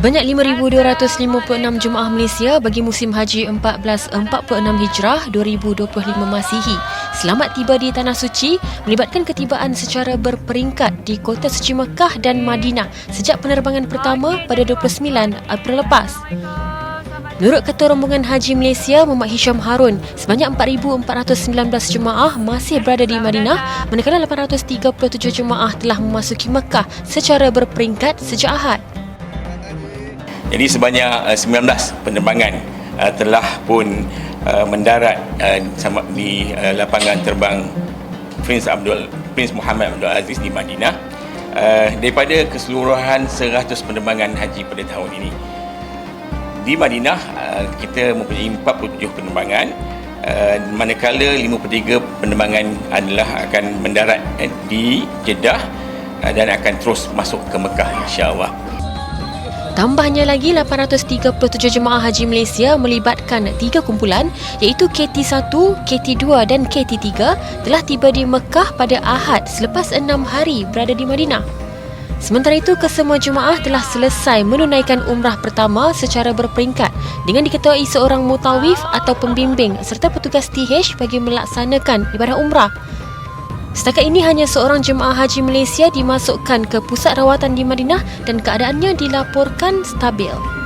Sebanyak 5,256 jemaah Malaysia bagi musim haji 1446 Hijrah 2025 Masihi selamat tiba di Tanah Suci melibatkan ketibaan secara berperingkat di kota suci Mekah dan Madinah sejak penerbangan pertama pada 29 April lepas. Menurut Ketua Rombongan Haji Malaysia Muhammad Hisham Harun, sebanyak 4,419 jemaah masih berada di Madinah manakala 837 jemaah telah memasuki Mekah secara berperingkat sejak Ahad. Jadi sebanyak uh, 19 penerbangan uh, telah pun uh, mendarat di lapangan terbang Prince Abdul Prince Muhammad Abdul Aziz di Madinah daripada keseluruhan 100 penerbangan haji pada tahun ini. Di Madinah kita mempunyai 47 penerbangan manakala 53 penerbangan adalah akan mendarat di Jeddah dan akan terus masuk ke Mekah insya-Allah. Tambahnya lagi 837 jemaah haji Malaysia melibatkan tiga kumpulan iaitu KT1, KT2 dan KT3 telah tiba di Mekah pada Ahad selepas enam hari berada di Madinah. Sementara itu, kesemua jemaah telah selesai menunaikan umrah pertama secara berperingkat dengan diketuai seorang mutawif atau pembimbing serta petugas TH bagi melaksanakan ibadah umrah. Setakat ini hanya seorang jemaah haji Malaysia dimasukkan ke pusat rawatan di Madinah dan keadaannya dilaporkan stabil.